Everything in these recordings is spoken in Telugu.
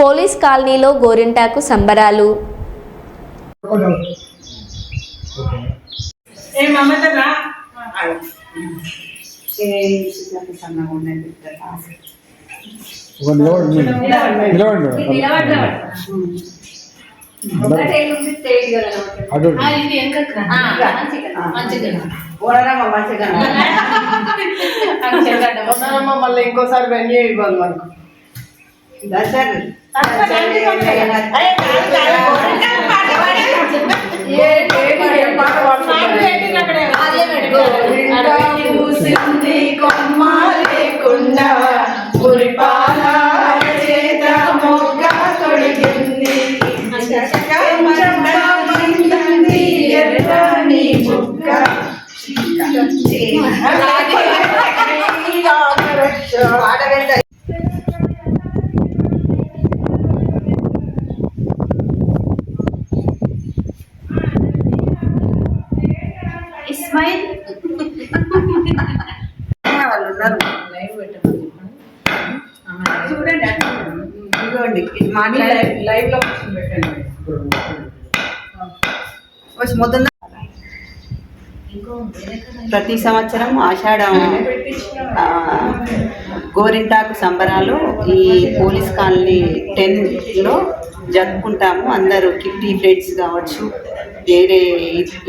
పోలీస్ కాలనీలో గోరింటాకు సంబరాలు. మంచిగా మళ్ళీ ఇంకోసారి వెన్యూ ఇవ్వాలి మనకు పూసింది కొమ్మ లేకుండా పురిపాల చేత మొగ్గ తొడిగింది చెంపబడింది ఇస్మాయిల్ వాళ్ళు ఉన్నారు చూడండి లైవ్లో పెట్టండి. మొదలు ప్రతి సంవత్సరం ఆషాఢం గోరింటాకు సంబరాలు ఈ పోలీస్ కాలనీ టెన్లో జరుపుకుంటాము. అందరూ కిట్టి ఫ్రెండ్స్ కావచ్చు వేరే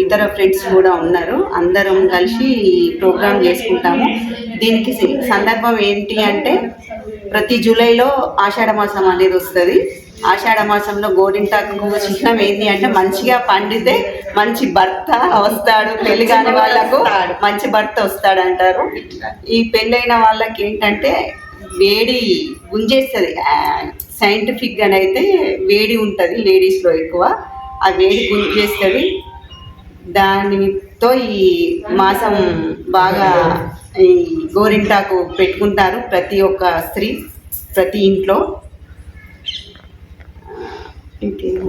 ఇతర ఫ్రెండ్స్ కూడా ఉన్నారు. అందరం కలిసి ప్రోగ్రామ్ చేసుకుంటాము. దీనికి సందర్భం ఏంటి అంటే ప్రతి జూలైలో ఆషాఢ మాసం అనేది వస్తుంది. ఆషాఢ మాసంలో గోరింటాకు చిహ్నం ఏంటి అంటే మంచిగా పండితే మంచి భర్త వస్తాడు. పెళ్ళి కాని వాళ్ళకు మంచి భర్త వస్తాడు అంటారు. ఈ పెళ్ళైన వాళ్ళకి ఏంటంటే వేడి గుంజేస్తుంది సైంటిఫిక్గా అయితే వేడి ఉంటుంది లేడీస్లో ఎక్కువ. ఆ వేడి గుంజేస్తుంది దానితో ఈ మాసం బాగా ఈ గోరింటాకు పెట్టుకుంటారు ప్రతి ఒక్క స్త్రీ ప్రతి ఇంట్లో. ఇంకేం?